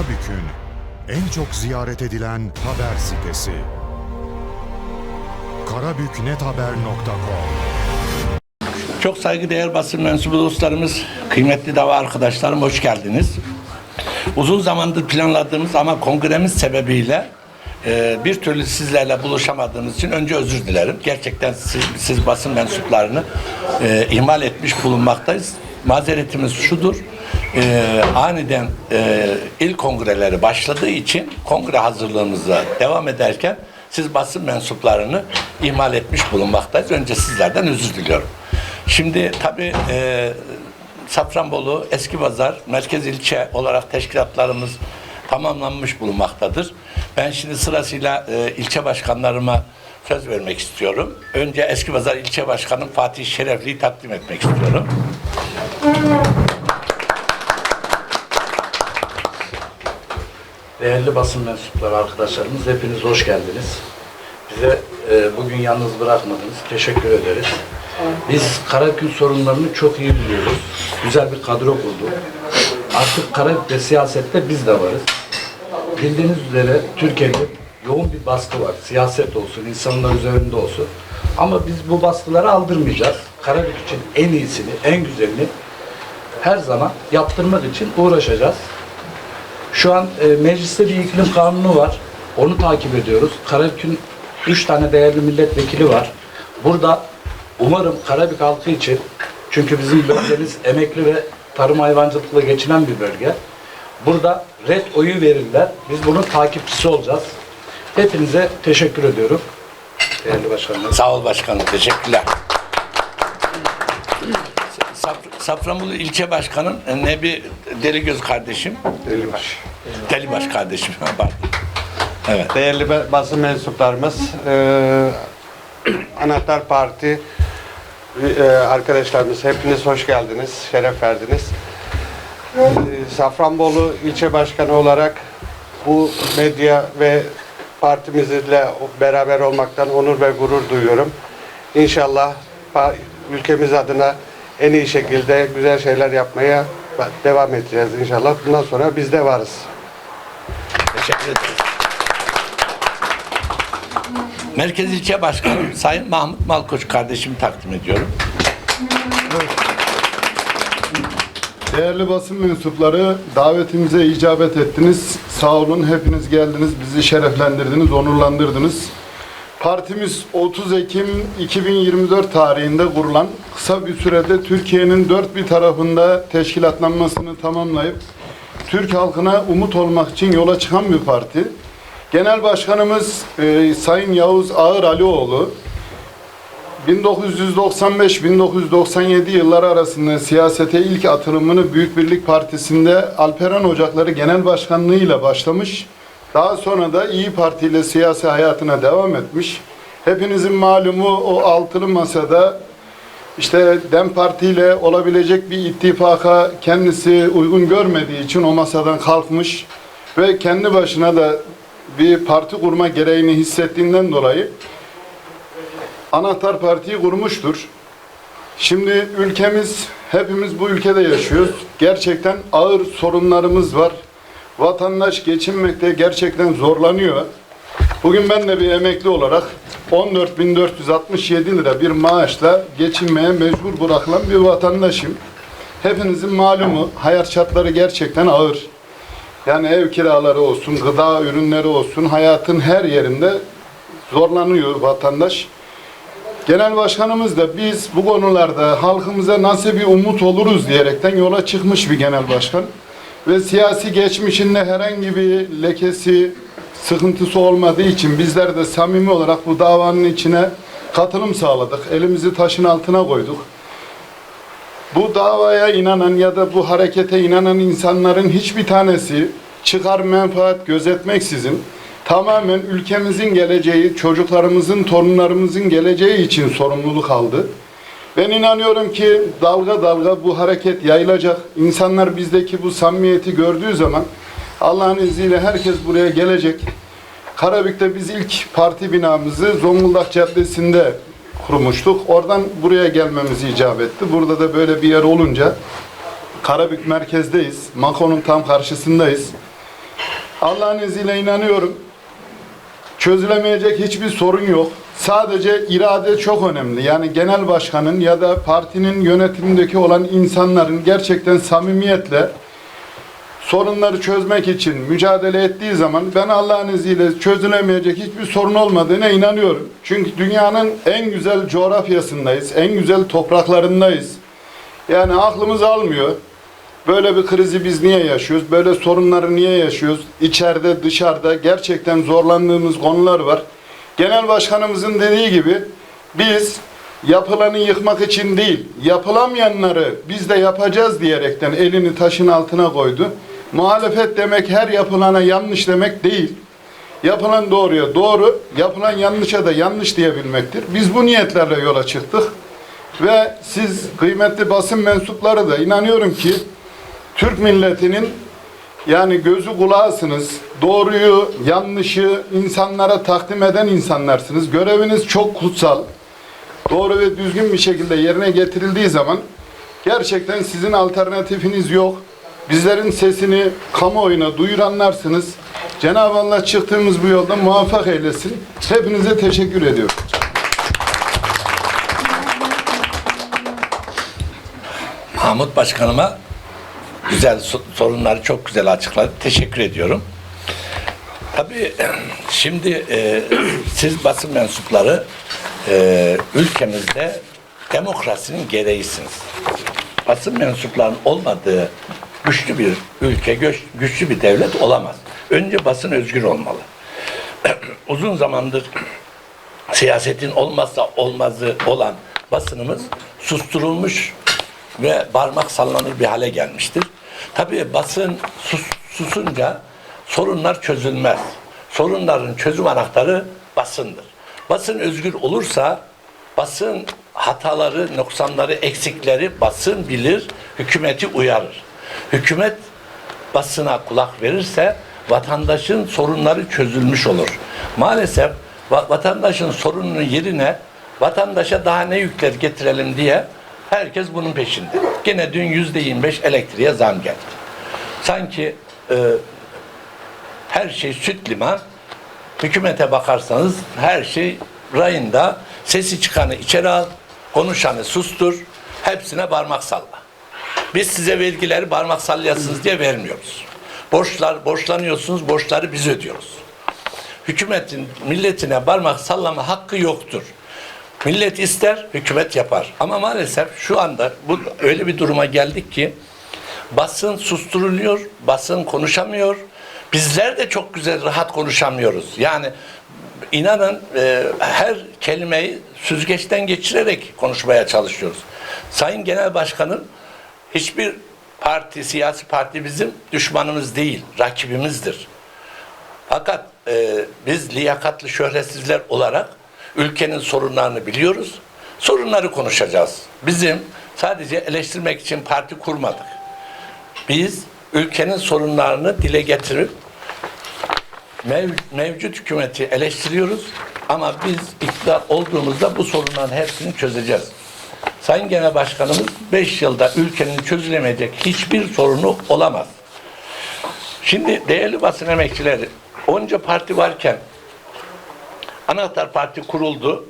Karabük'ün en çok ziyaret edilen haber sitesi. karabüknethaber.com Çok saygıdeğer basın mensubu dostlarımız, kıymetli dava arkadaşlarım hoş geldiniz. Uzun zamandır planladığımız ama kongremiz sebebiyle e, bir türlü sizlerle buluşamadığımız için önce özür dilerim. Gerçekten siz, siz basın mensuplarını e, ihmal etmiş bulunmaktayız. Mazeretimiz şudur. E, aniden e, il kongreleri başladığı için kongre hazırlığımıza devam ederken siz basın mensuplarını ihmal etmiş bulunmaktayız. Önce sizlerden özür diliyorum. Şimdi tabii e, Safranbolu, Eski Pazar, merkez ilçe olarak teşkilatlarımız tamamlanmış bulunmaktadır. Ben şimdi sırasıyla e, ilçe başkanlarıma söz vermek istiyorum. Önce Eski Pazar ilçe başkanım Fatih Şerefli'yi takdim etmek istiyorum. Değerli basın mensupları arkadaşlarımız hepiniz hoş geldiniz. Bize e, bugün yalnız bırakmadınız. Teşekkür ederiz. Biz Karabük sorunlarını çok iyi biliyoruz. Güzel bir kadro kurduk. Artık Karabük'te siyasette biz de varız. Bildiğiniz üzere Türkiye'de yoğun bir baskı var. Siyaset olsun, insanlar üzerinde olsun. Ama biz bu baskıları aldırmayacağız. Karabük için en iyisini, en güzelini her zaman yaptırmak için uğraşacağız. Şu an e, mecliste bir iklim kanunu var. Onu takip ediyoruz. Karabük'ün üç tane değerli milletvekili var. Burada umarım Karabük halkı için çünkü bizim bölgemiz emekli ve tarım hayvancılıkla geçinen bir bölge. Burada red oyu verirler. Biz bunun takipçisi olacağız. Hepinize teşekkür ediyorum. Değerli başkanlar. Sağ ol başkanım, teşekkürler. Saf- Safranbolu ilçe başkanım e, Nebi Deligöz kardeşim. Delibaş. Delibaş kardeşim. Pardon. Evet. Değerli ba- basın mensuplarımız, eee, Anahtar Parti eee, arkadaşlarımız hepiniz hoş geldiniz, şeref verdiniz. Eee, Safranbolu ilçe başkanı olarak bu medya ve partimizle beraber olmaktan onur ve gurur duyuyorum. İnşallah ülkemiz adına en iyi şekilde güzel şeyler yapmaya devam edeceğiz inşallah. Bundan sonra biz de varız. Teşekkür ederiz. Merkez İlçe Başkanım Sayın Mahmut Malkoç kardeşimi takdim ediyorum. Değerli basın mensupları davetimize icabet ettiniz. Sağ olun hepiniz geldiniz. Bizi şereflendirdiniz, onurlandırdınız. Partimiz 30 Ekim 2024 tarihinde kurulan kısa bir sürede Türkiye'nin dört bir tarafında teşkilatlanmasını tamamlayıp Türk halkına umut olmak için yola çıkan bir parti. Genel Başkanımız e, Sayın Yavuz Ağır Alioğlu 1995-1997 yılları arasında siyasete ilk atılımını Büyük Birlik Partisi'nde Alperen Ocakları Genel Başkanlığı ile başlamış. Daha sonra da İyi Parti ile siyasi hayatına devam etmiş. Hepinizin malumu o altılı masada işte DEM Parti ile olabilecek bir ittifaka kendisi uygun görmediği için o masadan kalkmış ve kendi başına da bir parti kurma gereğini hissettiğinden dolayı Anahtar Parti'yi kurmuştur. Şimdi ülkemiz, hepimiz bu ülkede yaşıyoruz. Gerçekten ağır sorunlarımız var. Vatandaş geçinmekte gerçekten zorlanıyor. Bugün ben de bir emekli olarak 14.467 lira bir maaşla geçinmeye mecbur bırakılan bir vatandaşım. Hepinizin malumu hayat şartları gerçekten ağır. Yani ev kiraları olsun, gıda ürünleri olsun hayatın her yerinde zorlanıyor vatandaş. Genel başkanımız da biz bu konularda halkımıza nasıl bir umut oluruz diyerekten yola çıkmış bir genel başkan. Ve siyasi geçmişinde herhangi bir lekesi, sıkıntısı olmadığı için bizler de samimi olarak bu davanın içine katılım sağladık. Elimizi taşın altına koyduk. Bu davaya inanan ya da bu harekete inanan insanların hiçbir tanesi çıkar menfaat gözetmeksizin tamamen ülkemizin geleceği, çocuklarımızın, torunlarımızın geleceği için sorumluluk aldı. Ben inanıyorum ki dalga dalga bu hareket yayılacak. İnsanlar bizdeki bu samimiyeti gördüğü zaman Allah'ın izniyle herkes buraya gelecek. Karabük'te biz ilk parti binamızı Zonguldak Caddesi'nde kurmuştuk. Oradan buraya gelmemiz icap etti. Burada da böyle bir yer olunca Karabük merkezdeyiz. Mako'nun tam karşısındayız. Allah'ın izniyle inanıyorum. Çözülemeyecek hiçbir sorun yok. Sadece irade çok önemli. Yani genel başkanın ya da partinin yönetimindeki olan insanların gerçekten samimiyetle sorunları çözmek için mücadele ettiği zaman ben Allah'ın izniyle çözülemeyecek hiçbir sorun olmadığına inanıyorum. Çünkü dünyanın en güzel coğrafyasındayız, en güzel topraklarındayız. Yani aklımız almıyor. Böyle bir krizi biz niye yaşıyoruz? Böyle sorunları niye yaşıyoruz? İçeride, dışarıda gerçekten zorlandığımız konular var. Genel başkanımızın dediği gibi biz yapılanı yıkmak için değil, yapılamayanları biz de yapacağız diyerekten elini taşın altına koydu. Muhalefet demek her yapılana yanlış demek değil. Yapılan doğruya doğru, yapılan yanlışa da yanlış diyebilmektir. Biz bu niyetlerle yola çıktık. Ve siz kıymetli basın mensupları da inanıyorum ki Türk milletinin yani gözü kulağısınız. Doğruyu, yanlışı insanlara takdim eden insanlarsınız. Göreviniz çok kutsal. Doğru ve düzgün bir şekilde yerine getirildiği zaman gerçekten sizin alternatifiniz yok. Bizlerin sesini kamuoyuna duyuranlarsınız. Cenab-ı Allah çıktığımız bu yolda muvaffak eylesin. Hepinize teşekkür ediyorum. Mahmut Başkanıma güzel so- sorunları çok güzel açıkladı. Teşekkür ediyorum. Tabii şimdi e, siz basın mensupları e, ülkemizde demokrasinin gereğisiniz. Basın mensuplarının olmadığı güçlü bir ülke, güçlü bir devlet olamaz. Önce basın özgür olmalı. Uzun zamandır siyasetin olmazsa olmazı olan basınımız susturulmuş ve parmak sallanır bir hale gelmiştir. Tabii basın sus, susunca sorunlar çözülmez. Sorunların çözüm anahtarı basındır. Basın özgür olursa basın hataları, noksanları, eksikleri basın bilir, hükümeti uyarır. Hükümet basına kulak verirse vatandaşın sorunları çözülmüş olur. Maalesef va- vatandaşın sorununun yerine vatandaşa daha ne yükler getirelim diye herkes bunun peşinde. Gene dün yüzde 25 elektriğe zam geldi. Sanki e, her şey süt liman. Hükümete bakarsanız her şey rayında. Sesi çıkanı içeri al, konuşanı sustur, hepsine parmak salla. Biz size vergileri parmak sallayasınız diye vermiyoruz. Borçlar, borçlanıyorsunuz, borçları biz ödüyoruz. Hükümetin milletine parmak sallama hakkı yoktur. Millet ister, hükümet yapar. Ama maalesef şu anda bu öyle bir duruma geldik ki basın susturuluyor, basın konuşamıyor. Bizler de çok güzel rahat konuşamıyoruz. Yani inanın e, her kelimeyi süzgeçten geçirerek konuşmaya çalışıyoruz. Sayın Genel Başkanım hiçbir parti, siyasi parti bizim düşmanımız değil, rakibimizdir. Fakat e, biz liyakatlı şöhretsizler olarak ülkenin sorunlarını biliyoruz. Sorunları konuşacağız. Bizim sadece eleştirmek için parti kurmadık. Biz ülkenin sorunlarını dile getirip mev- mevcut hükümeti eleştiriyoruz ama biz iktidar olduğumuzda bu sorunların hepsini çözeceğiz. Sayın Genel Başkanımız 5 yılda ülkenin çözülemeyecek hiçbir sorunu olamaz. Şimdi değerli basın emekçileri, onca parti varken Anahtar Parti kuruldu.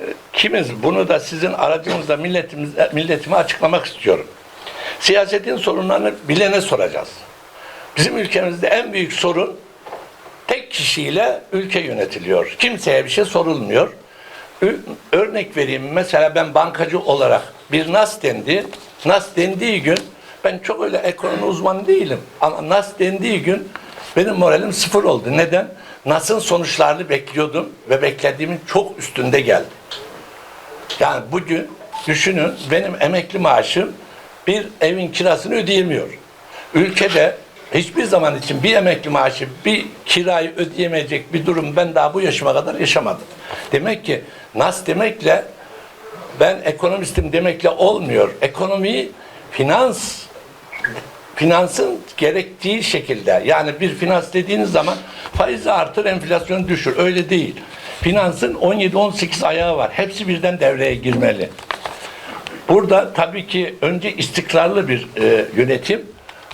Ee, Kimiz bunu da sizin aracınızda milletimiz, milletime açıklamak istiyorum. Siyasetin sorunlarını bilene soracağız. Bizim ülkemizde en büyük sorun tek kişiyle ülke yönetiliyor. Kimseye bir şey sorulmuyor. Örnek vereyim mesela ben bankacı olarak bir NAS dendi. NAS dendiği gün ben çok öyle ekonomi uzmanı değilim ama NAS dendiği gün benim moralim sıfır oldu. Neden? NAS'ın sonuçlarını bekliyordum ve beklediğimin çok üstünde geldi. Yani bugün düşünün benim emekli maaşım bir evin kirasını ödeyemiyor. Ülkede hiçbir zaman için bir emekli maaşı, bir kirayı ödeyemeyecek bir durum ben daha bu yaşıma kadar yaşamadım. Demek ki NAS demekle ben ekonomistim demekle olmuyor. Ekonomiyi finans finansın gerektiği şekilde yani bir finans dediğiniz zaman faizi artır enflasyonu düşür öyle değil. Finansın 17-18 ayağı var. Hepsi birden devreye girmeli. Burada tabii ki önce istikrarlı bir e, yönetim,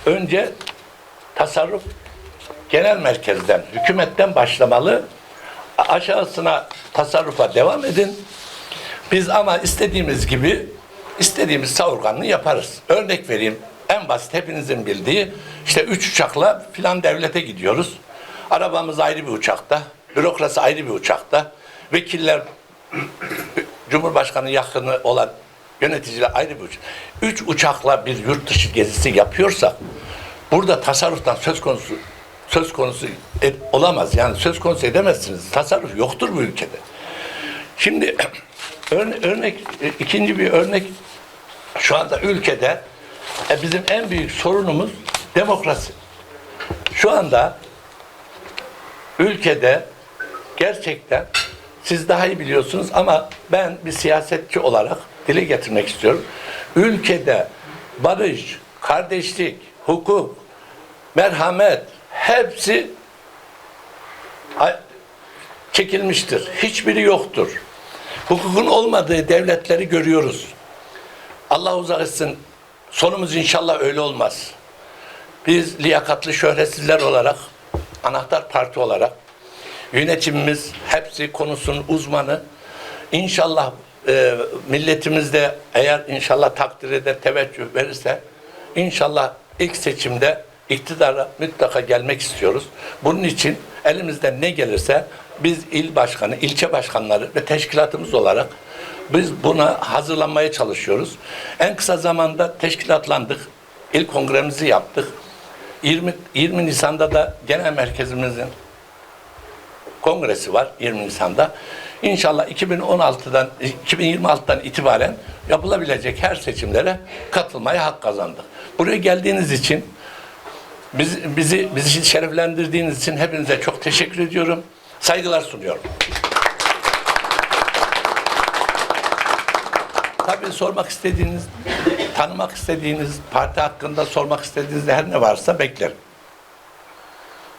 önce tasarruf genel merkezden, hükümetten başlamalı. Aşağısına tasarrufa devam edin. Biz ama istediğimiz gibi istediğimiz savurganlığı yaparız. Örnek vereyim. En basit hepinizin bildiği işte üç uçakla filan devlete gidiyoruz. Arabamız ayrı bir uçakta, bürokrasi ayrı bir uçakta, vekiller Cumhurbaşkanı yakını olan yöneticiler ayrı bir uçak. Üç uçakla bir yurt dışı gezisi yapıyorsak burada tasarruftan söz konusu söz konusu et- olamaz. Yani söz konusu edemezsiniz. Tasarruf yoktur bu ülkede. Şimdi örne- örnek e, ikinci bir örnek şu anda ülkede e, bizim en büyük sorunumuz demokrasi. Şu anda ülkede gerçekten siz daha iyi biliyorsunuz ama ben bir siyasetçi olarak dile getirmek istiyorum. Ülkede barış, kardeşlik, hukuk, merhamet hepsi çekilmiştir. Hiçbiri yoktur. Hukukun olmadığı devletleri görüyoruz. Allah uzak etsin. Sonumuz inşallah öyle olmaz. Biz liyakatlı şöhretsizler olarak, anahtar parti olarak yönetimimiz hepsi konusunun uzmanı. İnşallah e, milletimiz de eğer inşallah takdir eder, teveccüh verirse inşallah ilk seçimde iktidara mutlaka gelmek istiyoruz. Bunun için elimizden ne gelirse biz il başkanı, ilçe başkanları ve teşkilatımız olarak biz buna hazırlanmaya çalışıyoruz. En kısa zamanda teşkilatlandık. İlk kongremizi yaptık. 20, 20 Nisan'da da genel merkezimizin kongresi var 20 Nisan'da. İnşallah 2016'dan 2026'dan itibaren yapılabilecek her seçimlere katılmaya hak kazandık. Buraya geldiğiniz için biz, bizi bizi şereflendirdiğiniz için hepinize çok teşekkür ediyorum. Saygılar sunuyorum. Tabii sormak istediğiniz, tanımak istediğiniz, parti hakkında sormak istediğiniz her ne varsa beklerim.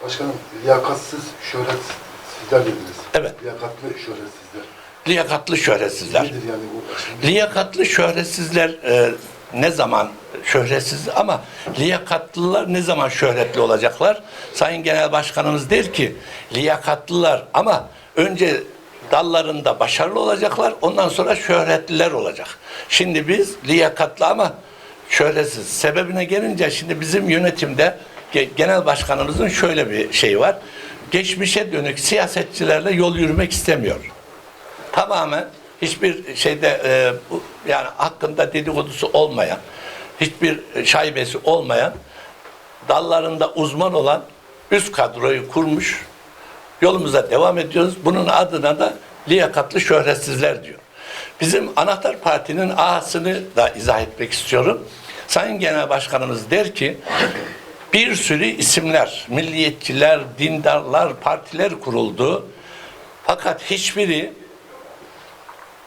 Başkanım, liyakatsız şöhretsizler dediniz. Evet. Liyakatlı şöhretsizler. Liyakatlı şöhretsizler. Nedir yani bu? Liyakatlı şöhretsizler e, ne zaman şöhretsiz ama liyakatlılar ne zaman şöhretli olacaklar? Sayın Genel Başkanımız der ki liyakatlılar ama önce dallarında başarılı olacaklar ondan sonra şöhretliler olacak. Şimdi biz liyakatlı ama şöhretsiz. Sebebine gelince şimdi bizim yönetimde ge- genel başkanımızın şöyle bir şey var. Geçmişe dönük siyasetçilerle yol yürümek istemiyor tamamen hiçbir şeyde e, yani hakkında dedikodusu olmayan, hiçbir şaibesi olmayan, dallarında uzman olan üst kadroyu kurmuş. Yolumuza devam ediyoruz. Bunun adına da liyakatlı şöhretsizler diyor. Bizim anahtar partinin A'sını da izah etmek istiyorum. Sayın Genel Başkanımız der ki bir sürü isimler, milliyetçiler, dindarlar, partiler kuruldu. Fakat hiçbiri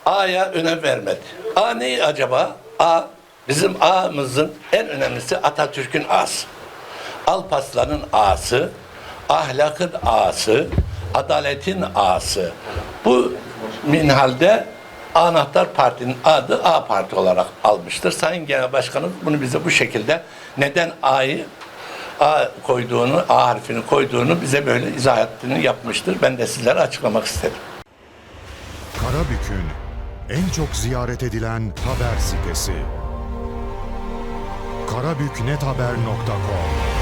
A'ya önem vermedi. A ne acaba? A bizim A'mızın en önemlisi Atatürk'ün A'sı. Alparslan'ın A'sı, ahlakın A'sı, adaletin A'sı. Bu minhalde Anahtar Parti'nin adı A Parti olarak almıştır. Sayın Genel Başkanım bunu bize bu şekilde neden A'yı A koyduğunu, A harfini koyduğunu bize böyle izahatını yapmıştır. Ben de sizlere açıklamak istedim. Karabük'ün en çok ziyaret edilen haber sitesi. karabüknethaber.com